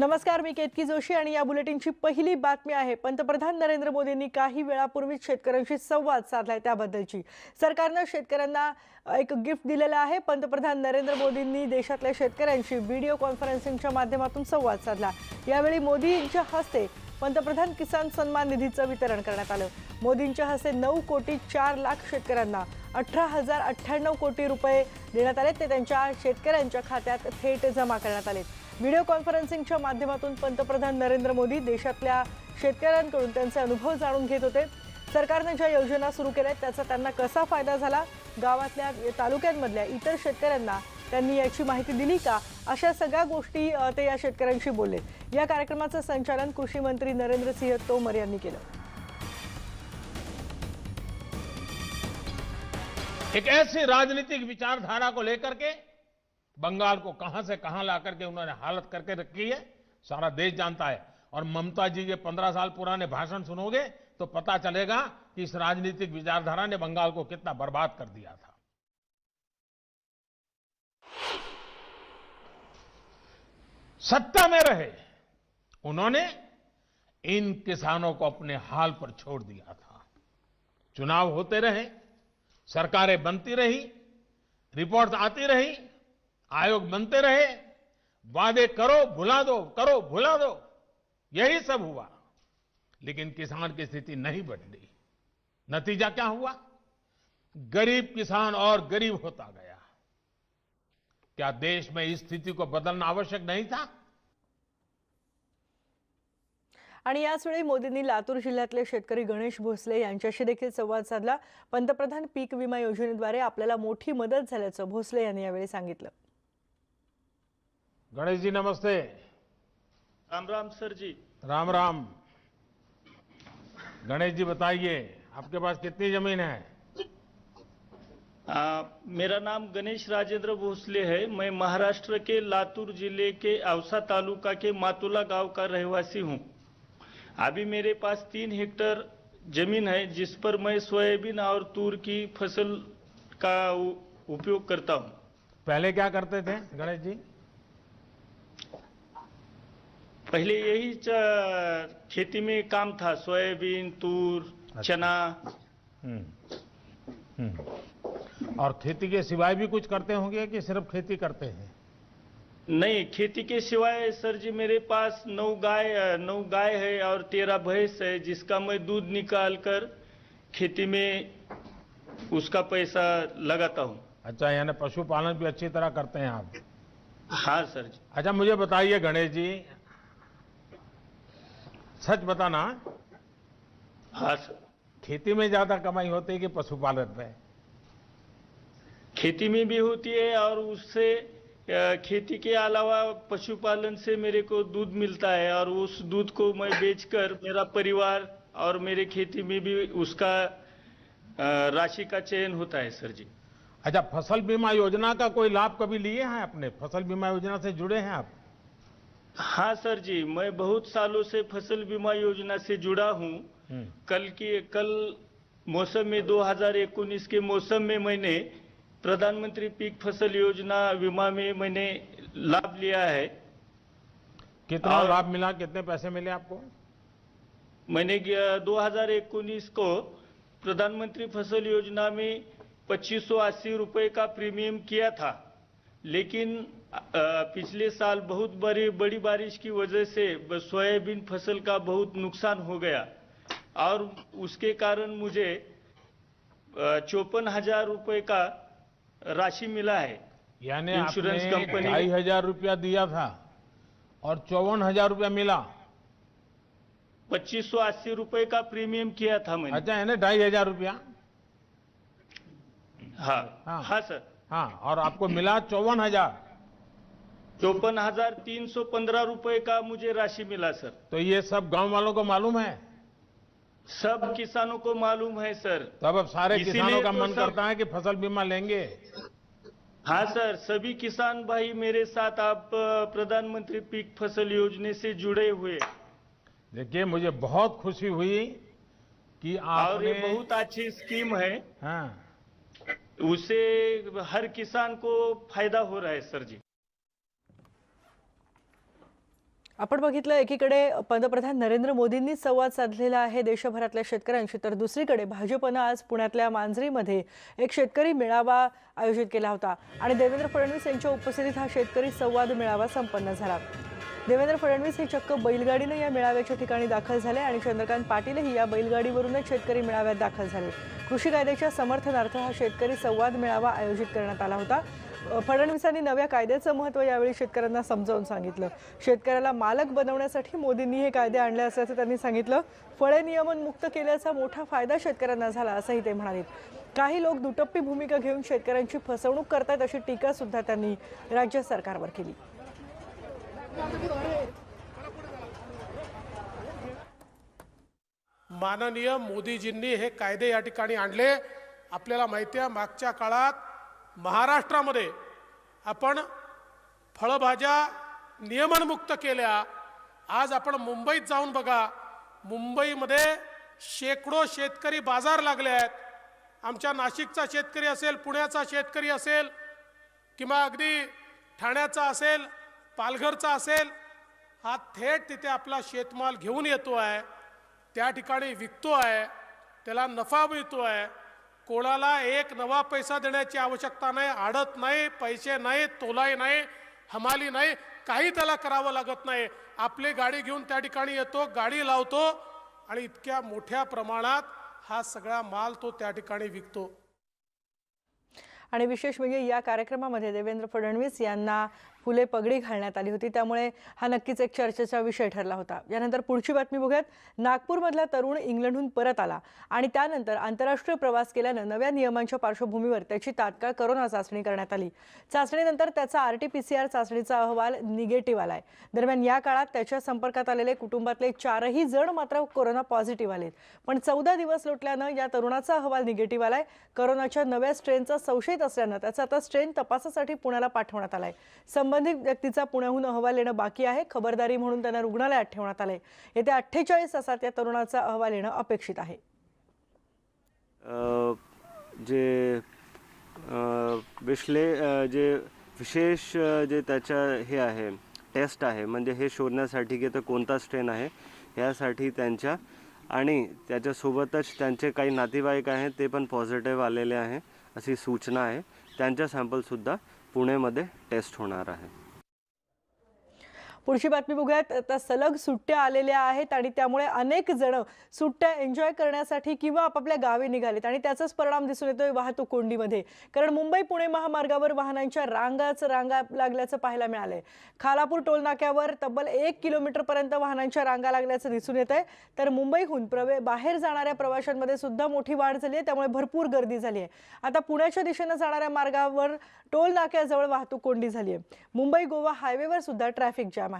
नमस्कार मी केतकी जोशी आणि या बुलेटिनची पहिली बातमी आहे. पंतप्रधान नरेंद्र मोदींनी काही वेळापूर्वीच शेतकऱ्यांशी संवाद साधलाय त्याबद्दलची. सरकारनं शेतकऱ्यांना एक गिफ्ट दिलेलं आहे. पंतप्रधान नरेंद्र मोदींनी देशातल्या शेतकऱ्यांशी व्हिडिओ कॉन्फरन्सिंगच्या माध्यमातून संवाद साधला. यावेळी मोदींच्या हस्ते पंतप्रधान किसान सन्मान निधीचं वितरण करण्यात आलं. मोदींच्या हस्ते नऊ कोटी चार लाख शेतकऱ्यांना अठरा हजार अठ्ठ्याण्णव कोटी रुपये देण्यात आले ते त्यांच्या शेतकऱ्यांच्या खात्यात थेट जमा करण्यात आले व्हिडिओ कॉन्फरन्सिंगच्या माध्यमातून पंतप्रधान नरेंद्र मोदी देशातल्या शेतकऱ्यांकडून त्यांचे अनुभव जाणून घेत होते. सरकारने ज्या योजना सुरू केल्या आहेत त्याचा त्यांना कसा फायदा झाला? गावातल्या तालुक्यांमधल्या इतर शेतकऱ्यांना त्यांनी याची माहिती दिली का? अशा सगळ्या गोष्टी ते या शेतकऱ्यांशी बोलले. या कार्यक्रमाचं संचालन कृषी मंत्री नरेंद्र सिंह तोमर यांनी केलं. एक ऐसी राजनीतिक विचारधारा को लेकर के बंगाल को कहाँ से कहाँ ला करके उन्होंने हालत करके रखी है, सारा देश जानता है। और ममता जी के पंद्रह साल पुराने भाषण सुनोगे तो पता चलेगा कि इस राजनीतिक विचारधारा ने बंगाल को कितना बर्बाद कर दिया था। सत्ता में रहे, उन्होंने इन किसानों को अपने हाल पर छोड़ दिया था। चुनाव होते रहे, सरकारें बनती रही, रिपोर्ट आती रही आयोग बनते रहे वादे करो भुला दो करो भुला दो। यही सब हुआ। लेकिन किसान की स्थिति नहीं बदली। नतीजा क्या हुआ? गरीब किसान और गरीब होता गया। क्या देश में इस स्थिति को बदलना आवश्यक नहीं था? आणि याचवेळी मोदींनी लातूर जिल्ह्यातले शेतकरी गणेश भोसले यांच्याशी देखील संवाद साधला. पंतप्रधान पीक विमा योजनेद्वारे आपल्याला मोठी मदत झाल्याचं भोसले यांनी यावेळी सांगितलं. गणेश जी नमस्ते। राम राम सर जी। राम राम। गणेश जी बताइए आपके पास कितनी ज़मीन है? आ, मेरा नाम गणेश राजेंद्र भोसले है। मैं महाराष्ट्र के लातूर ज़िले के औसा तालुका के मातुला गाँव का रहवासी हूँ। अभी मेरे पास तीन हेक्टर ज़मीन है जिस पर मैं सोयाबीन और तूर की फ़सल का उपयोग करता हूँ। पहले क्या करते थे गणेश जी? पहले यही खेती में काम था सोयाबीन तूर अच्छा। चना। हम्म, हम्म। और खेती के सिवाय भी कुछ करते होंगे कि सिर्फ़ खेती करते हैं? नहीं खेती के सिवाय सर जी मेरे पास नौ गाय नौ गाय है और तेरह भैंस है जिसका मैं दूध निकाल कर खेती में उसका पैसा लगाता हूँ। अच्छा यानी पशुपालन भी अच्छी तरह करते हैं आप? हाँ सर जी। अच्छा मुझे बताइए गणेश जी सच बताना हाँ सर। खेती में ज़्यादा कमाई होती है कि पशुपालन में? खेती में भी होती है और उससे खेती के अलावा पशुपालन से मेरे को दूध मिलता है और उस दूध को मैं बेचकर मेरा परिवार और मेरे खेती में भी उसका राशि का चयन होता है सर जी। अच्छा फ़सल बीमा योजना का कोई लाभ कभी लिए हैं आपने? फ़सल बीमा योजना से जुड़े हैं आप? हाँ सर जी मैं बहुत सालों से फ़सल बीमा योजना से जुड़ा हूँ। हम्म, कल की कल मौसम में 2019 के मौसम में मैंने प्रधानमंत्री पीक फ़सल योजना बीमा में मैंने लाभ लिया है। कितना लाभ मिला कितने पैसे मिले आपको? मैंने ग- 2019 को प्रधानमंत्री फ़सल योजना में पच्चीस अस्सी रुपए का प्रीमियम किया था। लेकिन पिछले साल बहुत बड़ी बड़ी बारिश की वजह से सोयाबीन फ़सल का बहुत नुकसान हो गया। और उसके कारण मुझे चौपन हज़ार रुपए का राशि मिला है। यानी इंश्योरेंस कंपनी- ढाई हज़ार रुपया दिया था और चौवन हज़ार रुपया मिला। पच्चीस सौ अस्सी रुपए का प्रीमियम किया था मैंने। अच्छा यानी ढाई हज़ार रुपया? हाँ। हाँ। हाँ सर। हाँ और आपको मिला चौवन हज़ार। चौपन हज़ार तीन सौ पंद्रह रुपए का मुझे राशि मिला सर। तो ये सब गाँव वालों को मालूम है? सब किसानों को मालूम है सर। तब अब सारे किसानों का तो मन करता है कि फ़सल बीमा लेंगे। हाँ सर सभी किसान भाई मेरे साथ आप प्रधानमंत्री पीक फ़सल योजना से जुड़े हुए। देखिए मुझे बहुत खुशी हुई कि और ये आपने बहुत अच्छी स्कीम है। हाँ। उससे हर किसान को फायदा हो रहा है सर जी। आपण बघितलं एकीकडे पंतप्रधान नरेंद्र मोदींनी संवाद साधलेला आहे देशभरातल्या शेतकऱ्यांशी तर दुसरीकडे भाजपनं आज पुण्यातल्या मांजरीमध्ये एक शेतकरी मेळावा आयोजित केला होता. आणि देवेंद्र फडणवीस यांच्या उपस्थितीत हा शेतकरी संवाद मेळावा संपन्न झाला. देवेंद्र फडणवीस हे चक्क बैलगाडीनं या मेळाव्याच्या ठिकाणी दाखल झाले आणि चंद्रकांत पाटीलही या बैलगाडीवरूनच शेतकरी मेळाव्यात दाखल झाले. कृषी कायद्याच्या समर्थनार्थ हा शेतकरी संवाद मेळावा आयोजित करण्यात आला होता. फडणवीसांनी नव्या कायद्याचं महत्त्व यावेळी शेतकऱ्यांना समजावून सांगितलं. शेतकऱ्याला मालक बनवण्यासाठी मोदींनी हे कायदे आणले असल्याचं त्यांनी सांगितलं. फळे नियमन मुक्त केल्याचा मोठा फायदा शेतकऱ्यांना झाला असंही ते म्हणाले. काही लोक दुटप्पी भूमिका घेऊन शेतकऱ्यांची फसवणूक करतात अशी टीका सुद्धा त्यांनी राज्य सरकारवर केली. माननीय मोदीजींनी हे कायदे या ठिकाणी आणले. आपल्याला माहिती आहे मागच्या काळात महाराष्ट्रामध्ये आपण फळभाज्या नियमनमुक्त केल्या. आज आपण मुंबईत जाऊन बघा. मुंबईमध्ये शेकडो शेतकरी बाजार लागले आहेत. आमच्या नाशिकचा शेतकरी असेल पुण्याचा शेतकरी असेल किंवा अगदी ठाण्याचा असेल पालघरचा असेल हा थेट तिथे आपला शेतमाल घेऊन येतो आहे त्या ठिकाणी विकतो आहे त्याला नफा मिळतो आहे. कोणाला एक नवा पैसा देण्याची आवश्यकता नाही आडत नाही पैसे नाही तोलाई नाही हमाली नाही काही त्याला करावं लागत नाही. आपली गाडी घेऊन त्या ठिकाणी येतो गाडी लावतो आणि इतक्या मोठ्या प्रमाणात हा सगळा माल तो त्या ठिकाणी विकतो. आणि विशेष म्हणजे या कार्यक्रमामध्ये देवेंद्र फडणवीस यांना फुले पगडी घालण्यात आली होती. त्यामुळे हा नक्कीच एक चर्चेचा विषय ठरला होता. यानंतर पुढची बातमी बघूयात. नागपूरमधला तरुण इंग्लंडहून परत आला आणि त्यानंतर आंतरराष्ट्रीय प्रवास केल्यानं नव्या नियमांच्या पार्श्वभूमीवर त्याची तात्काळ करोना चाचणी करण्यात आली. चाचणीनंतर त्याचा R T P C R चाचणीचा अहवाल निगेटिव्ह आलाय. दरम्यान या काळात त्याच्या संपर्कात आलेले कुटुंबातले चारही जण मात्र कोरोना पॉझिटिव्ह आले पण चौदा दिवस लोटल्यानं या तरुणाचा अहवाल निगेटिव्ह आलाय. करोनाच्या नव्या स्ट्रेनचा संशयित असल्यानं त्याचा आता स्ट्रेन तपासासाठी पुण्याला पाठवण्यात आलाय. संबंधित व्यक्तीचा पुण्याहून अहवाल येणं बाकी आहे. खबरदारी म्हणून त्यांना रुग्णालयात ठेवण्यात आलंय. येत्या अठ्ठेचाळीस तासात या तरुणाचा अहवाल येणं अपेक्षित आहे. जे विश्ले जे विशेष जे त्याच्या हे आहे टेस्ट आहे म्हणजे हे शोधण्यासाठी की तर कोणता स्ट्रेन आहे यासाठी त्यांच्या आणि त्याच्यासोबतच त्यांचे काही नातेवाईक आहेत ते पण पॉझिटिव्ह आलेले आहे अशी सूचना आहे. त्यांच्या सॅम्पलसुद्धा पुणेमध्ये टेस्ट होणार आहे. पुढची बातमी बघूयात. आता सलग सुट्ट्या आलेल्या आहेत आणि त्यामुळे अनेक जण सुट्ट्या एन्जॉय करण्यासाठी किंवा आपापल्या गावी निघालेत आणि त्याचाच परिणाम दिसून येतोय वाहतूक कोंडीमध्ये. कारण मुंबई पुणे महामार्गावर वाहनांच्या रांगाच रांगा लागल्याचं पाहायला मिळालंय. खालापूर टोल नाक्यावर तब्बल एक किलोमीटर पर्यंत वाहनांच्या रांगा लागल्याचं दिसून येत आहे तर मुंबईहून प्रवे बाहेर जाणाऱ्या प्रवाशांमध्ये सुद्धा मोठी वाढ झाली आहे. त्यामुळे भरपूर गर्दी झाली आहे. आता पुण्याच्या दिशेनं जाणाऱ्या मार्गावर टोल नाक्याजवळ वाहतूक कोंडी झाली आहे. मुंबई गोवा हायवेवर सुद्धा ट्रॅफिक जॅम आहे.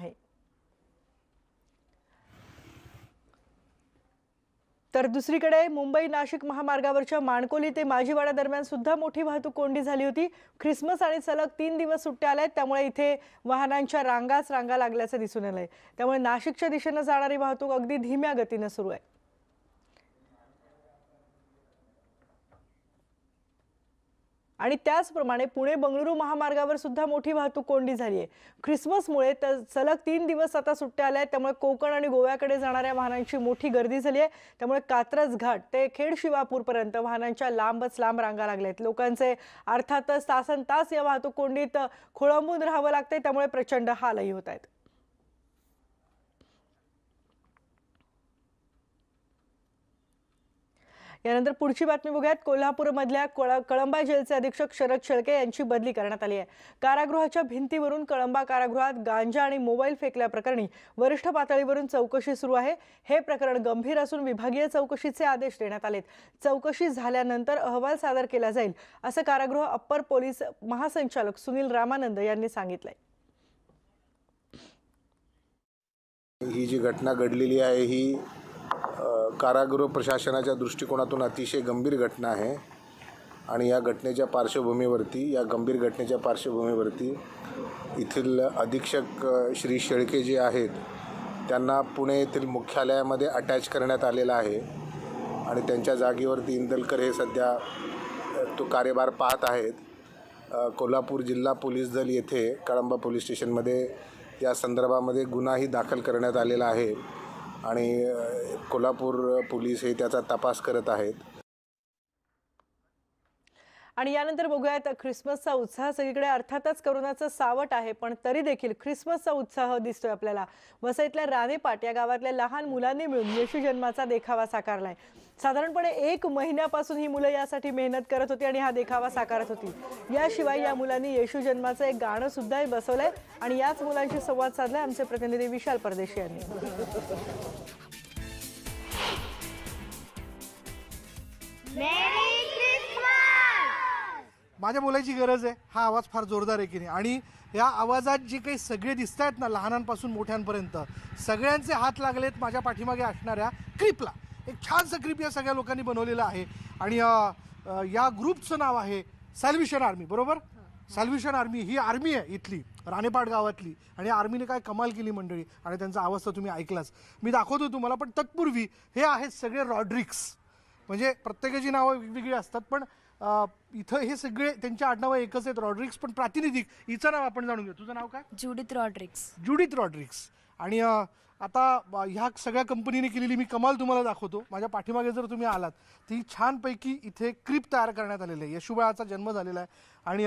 तर दुसरीकडे मुंबई नाशिक महामार्गावरच्या माणकोली ते माजीवाडा दरम्यान सुद्धा मोठी वाहतूक कोंडी झाली होती. ख्रिसमस आणि सलग तीन दिवस सुट्ट्या आल्या आहेत त्यामुळे इथे वाहनांच्या रांगाच रांगा लागल्याचं दिसून आलंय. त्यामुळे नाशिकच्या दिशेनं जाणारी वाहतूक अगदी धीम्या गतीनं सुरू आहे. आणि त्याचप्रमाणे पुणे बंगळुरू महामार्गावर सुद्धा मोठी वाहतूक कोंडी झाली आहे ख्रिसमसमुळे तर सलग तीन दिवस आता सुट्ट्या आल्या आहेत त्यामुळे कोकण आणि गोव्याकडे जाणाऱ्या वाहनांची मोठी गर्दी झाली आहे त्यामुळे कात्रज घाट ते खेड शिवापूरपर्यंत वाहनांच्या लांबच लांब रांगा लागल्या आहेत लोकांचे अर्थातच तासन तास या वाहतूक कोंडीत खोळंबून राहावं लागतंय त्यामुळे प्रचंड हालही होत आहेत. यानंतर पुढची बातमी बघूयात. कोल्हापूरमधल्या कोळा कळंबा जेलचे अधीक्षक शरद शेळके यांची बदली करण्यात आली आहे. कारागृहाच्या भिंतीवरून कळंबा कारागृहात गांजा आणि मोबाईल फेकल्याप्रकरणी वरिष्ठ पातळीवरून चौकशी सुरू आहे. हे प्रकरण गंभीर असून विभागीय चौकशीचे आदेश देण्यात आलेत. चौकशी झाल्यानंतर अहवाल सादर केला जाईल असं कारागृह अप्पर पोलीस महासंचालक सुनील रामानंद यांनी सांगितलंय. ही जी घटना घडलेली आहे ही कारागृह प्रशासनाच्या दृष्टिकोनातून अतिशय गंभीर घटना आहे. आणि या घटनेच्या पार्श्वभूमीवरती या गंभीर घटनेच्या पार्श्वभूमीवरती येथील अधीक्षक श्री शेळके जे आहेत त्यांना पुणे येथील मुख्यालयामध्ये अटॅच करण्यात आलेलं आहे. आणि त्यांच्या जागेवरती इंदलकर हे सध्या तो कार्यभार पाहत आहेत. कोल्हापूर जिल्हा पोलीस दल येथे कळंबा पोलीस स्टेशनमध्ये या संदर्भामध्ये गुन्हाही दाखल करण्यात आलेला आहे. आणि कोल्हापूर पोलीस हे त्याचा तपास करत आहेत. आणि यानंतर बघूयात ख्रिसमसचा उत्साह सगळीकडे अर्थातच करोनाचं सावट आहे पण तरी देखील ख्रिसमसचा उत्साह दिसतोय आपल्याला. वसईतल्या राणेपाट या गावातल्या लहान मुलांनी मिळून येशू जन्माचा देखावा साकारलाय. साधारणपणे एक महिन्यापासून ही मुलं यासाठी मेहनत करत होती आणि हा देखावा साकारत होती. याशिवाय या मुलांनी येशू जन्माचं एक गाणं सुद्धा बसवलंय आणि याच मुलांशी संवाद साधलाय आमचे प्रतिनिधी विशाल परदेशी यांनी. माझ्या बोलायची गरज आहे. हा आवाज फार जोरदार आहे की नाही? आणि या आवाजात जे काही सगळे दिसत आहेत ना लहानांपासून मोठ्यांपर्यंत सगळ्यांचे हात लागलेत माझ्या पाठीमागे असणाऱ्या क्लिपला एक छानसं क्लिप या सगळ्या लोकांनी बनवलेलं आहे. आणि या ग्रुपचं नाव आहे सॅल्व्हेशन आर्मी बरोबर? सॅल्व्हेशन आर्मी ही आर्मी आहे इथली राणेपाट गावातली. आणि आर्मीने काय कमाल केली मंडळी आणि त्यांचा आवाज तर तुम्ही ऐकलाच. मी दाखवतो तुम्हाला पण तत्पूर्वी हे आहेत सगळे रॉड्रिक्स. म्हणजे प्रत्येकाची नावं वेगवेगळी असतात पण इथं हे सगळे त्यांची आडनावं एकच आहेत. रॉड्रिक्स पण प्रातिनिधिक. हिचं नाव आपण जाणून घेऊ. तुझं नाव काय? जुडिथ रॉड्रिक्स जुडिथ रॉड्रिक्स आणि आता ह्या सगळ्या कंपनीने केलेली मी कमाल तुम्हाला दाखवतो. माझ्या पाठीमागे जर तुम्ही आलात तर ही छानपैकी इथे क्रिप तयार करण्यात आलेली आहे. यशुबाळाचा जन्म झालेला आहे. आणि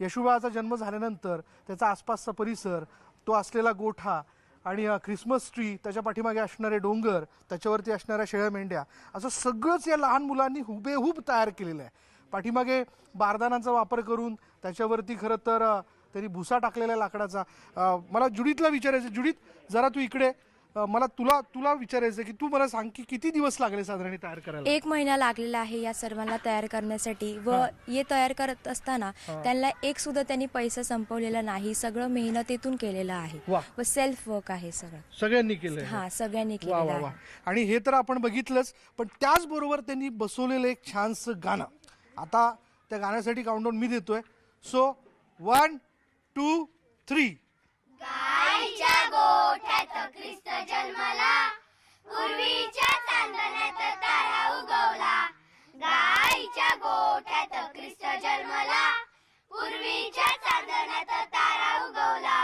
यशुबाळाचा जन्म झाल्यानंतर त्याचा आसपासचा परिसर तो असलेला गोठा आणि ख्रिसमस ट्री त्याच्या पाठीमागे असणारे डोंगर त्याच्यावरती असणाऱ्या शेळ्या मेंढ्या असं सगळंच या लहान मुलांनी हुबेहूब तयार केलेलं आहे. पाठीमागे बारदानाचा वापर करून त्याच्यावरती खरं तर त्यांनी भुसा टाकलेला लाकडाचा. मला जुडीतला विचारायचं जुडीत जरा तू इकडे मला तुला तुला विचारायचं की तू मला सांग की किती दिवस लागले साधारण तयार करायला? एक महिना लागलेला आहे या सर्वांना तयार करण्यासाठी व हे. तयार करत असताना त्यांना एक सुद्धा त्यांनी पैसा संपवलेला नाही. सगळं मेहनतीतून केलेलं आहे. वा. सेल्फ वर्क आहे सगळं. सगळ्यांनी केलंय. हा सगळ्यांनी आहे. आणि हे तर आपण बघितलंच पण त्याचबरोबर त्यांनी बसवलेलं एक छानसं गाणं. आता त्या गाण्यासाठी काउंटडाऊन मी देतोय. सो वन टू थ्री पूर्वीच्या चांदण्यात तारा उगवला. गाईच्या गोठ्यात ख्रिस्त जन्मला पूर्वीच्या चांदण्यात तारा उगवला.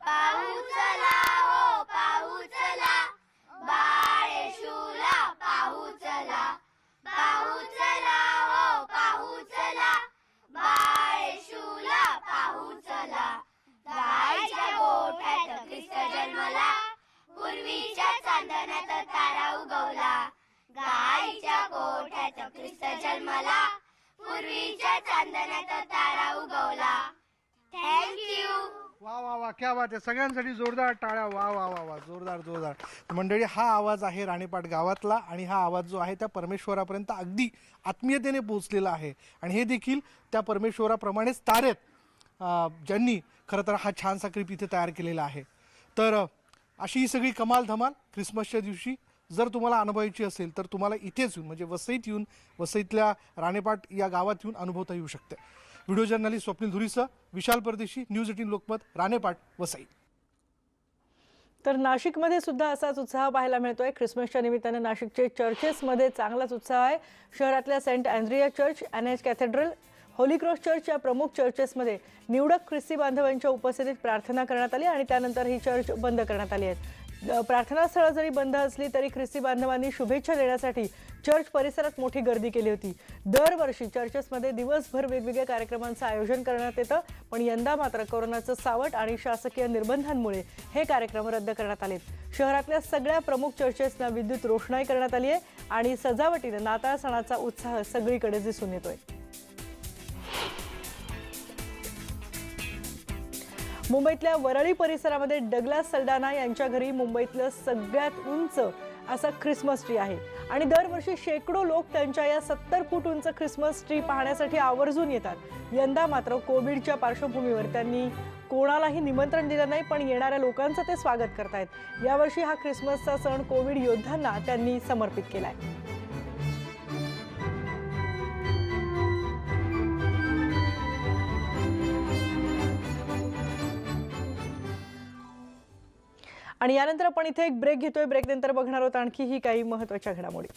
पाऊ चला हो पाऊ चला बाळेशूला पाऊ चला पाऊ चला जन्मला. पूर्वीच्या चांदण्यात तारा उगवला. थँक्यू वा वा वा क्या बात आहे. सगळ्यांसाठी जोरदार टाळ्या. वा वा वा वा जोरदार जोरदार. मंडळी हा आवाज आहे राणेपाट गावातला आणि हा आवाज जो आहे त्या परमेश्वरापर्यंत अगदी आत्मीयतेने पोहोचलेला आहे. आणि हे देखील त्या परमेश्वराप्रमाणेच तारेत ज्यांनी खरं तर हा छानसा क्लिप इथे तयार केलेला आहे. तर अशी ही सगळी कमाल धमाल ख्रिसमसच्या दिवशी जर तुम्हाला अनुभवायची असेल तर तुम्हाला इथेच येऊन म्हणजे वसईत येऊन वसईतल्या राणेपाट या गावात येऊन अनुभवता येऊ शकते. व्हिडिओ जर्नलिस्ट स्वप्नील धुरीसह विशाल परदेशी न्यूज एटीन लोकमत राणेपाट वसई. तर नाशिकमध्ये सुद्धा असाच उत्साह पाहायला मिळतोय. ख्रिसमसच्या निमित्तानं नाशिकचे चर्चेसमध्ये चांगलाच उत्साह आहे. शहरातल्या saint Andrea church N H cathedral holy cross church या प्रमुख चर्चेसमध्ये निवडक ख्रिस्ती बांधवांच्या उपस्थितीत प्रार्थना करण्यात आली आणि त्यानंतर ही चर्च बंद करण्यात आली आहेत प्रार्थनास्थळं जरी बंद असली तरी ख्रिस्ती बांधवांनी शुभेच्छा देण्यासाठी चर्च परिसरात मोठी गर्दी केली होती. दरवर्षी चर्चेसमध्ये दिवसभर वेगवेगळ्या कार्यक्रमांचं आयोजन करण्यात येतं. पण यंदा मात्र कोरोनाचं सावट आणि शासकीय निर्बंधांमुळे हे कार्यक्रम रद्द करण्यात आले शहरातल्या सगळ्या प्रमुख चर्चेसना विद्युत रोषणाई करण्यात आली आहे आणि सजावटीनं नाताळ सणाचा उत्साह सगळीकडे दिसून येतोय. मुंबईतल्या वरळी परिसरामध्ये डगलास सल्डाना यांच्या घरी मुंबईतलं सगळ्यात उंच असा ख्रिसमस ट्री आहे. आणि दरवर्षी शेकडो लोक त्यांच्या या सत्तर फूट उंच ख्रिसमस ट्री पाहण्यासाठी आवर्जून येतात. यंदा मात्र कोविडच्या पार्श्वभूमीवर त्यांनी कोणालाही निमंत्रण दिलं नाही पण येणाऱ्या लोकांचं ते स्वागत करतायत. यावर्षी हा ख्रिसमसचा सण कोविड योद्ध्यांना त्यांनी समर्पित केला आहे आणि यानंतर आपण इथे एक ब्रेक घेतोय. ब्रेक नंतर बघणार आहोत आणखी ही काही महत्त्वाच्या घडामोडी.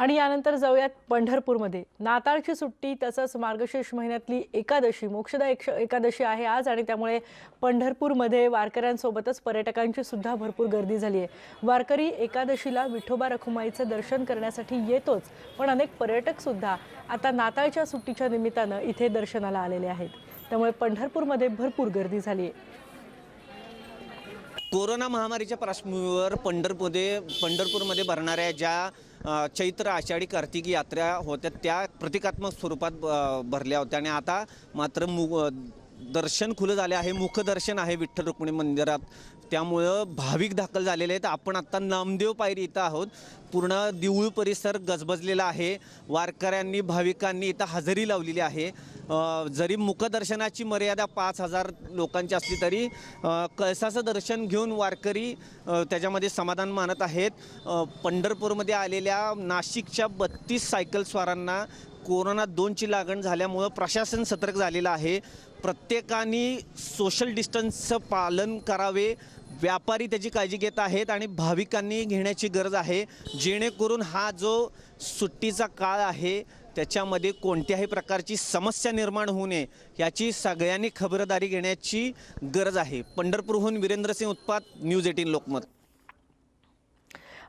आणि यानंतर जाऊयात पंढरपूरमध्ये. नाताळची सुट्टी तसंच मार्गशीर्ष महिन्यातली एकादशी मोक्षदा एक एकादशी आहे आज आणि त्यामुळे पंढरपूरमध्ये वारकऱ्यांसोबतच पर्यटकांची सुद्धा भरपूर गर्दी झाली आहे वारकरी एकादशीला विठोबा रखुमाईचं दर्शन करण्यासाठी येतोच पण अनेक पर्यटक सुद्धा आता नाताळच्या सुट्टीच्या निमित्तानं इथे दर्शनाला आलेले आहेत. त्यामुळे पंढरपूरमध्ये भरपूर गर्दी झाली आहे कोरोना महामारीच्या पार्श्वभूमीवर पंढरपूरमध्ये पंढरपूरमध्ये भरणाऱ्या ज्या चैत्र आषाढी कार्तिक यात्रा होत्या. त्या प्रतिकात्मक स्वरूपात भरल्या होत्या. आणि आता मात्र मु दर्शन खुलं झाले आहे. मुखदर्शन आहे विठ्ठल रुक्मिणी मंदिरात. त्यामुळं भाविक दाखल झालेले आहेत. आपण आत्ता नामदेव पायरी इथं आहोत. पूर्ण देऊळ परिसर गजबजलेला आहे. वारकऱ्यांनी भाविकांनी इथं हजेरी लावलेली आहे. जरी मुखदर्शनाची मर्यादा पाच हजार लोकांची असली तरी कळसाचं दर्शन घेऊन वारकरी त्याच्यामध्ये समाधान मानत आहेत. पंढरपूरमध्ये आलेल्या नाशिकच्या बत्तीस सायकल स्वारांना कोरोना दोनची लागण झाल्यामुळं प्रशासन सतर्क झालेलं आहे. प्रत्येकाने सोशल डिस्टन्सचं पालन करावे. व्यापारी त्याची काळजी घेत आहेत आणि भाविकांनी घेण्याची गरज आहे. जेणेकरून हा जो सुट्टीचा काळ आहे त्याच्यामध्ये कोणत्याही प्रकारची समस्या निर्माण होऊ नये याची सगळ्यांनी खबरदारी घेण्याची गरज आहे. पंढरपूरहून वीरेंद्रसिंह उत्पात न्यूज एटीन लोकमत.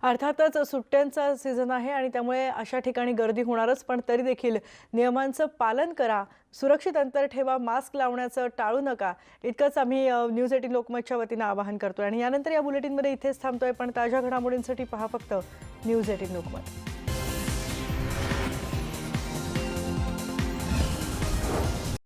अर्थातच सुट्ट्यांचा सीझन आहे आणि त्यामुळे अशा ठिकाणी गर्दी होणारच पण तरी देखील नियमांचं पालन करा. सुरक्षित अंतर ठेवा मास्क लावण्याचं टाळू नका. इतकंच आम्ही न्यूज एटीन लोकमतच्या वतीनं आवाहन करतोय. आणि यानंतर या बुलेटिनमध्ये इथेच थांबतोय पण ताज्या घडामोडींसाठी पहा फक्त न्यूज एटीन लोकमत.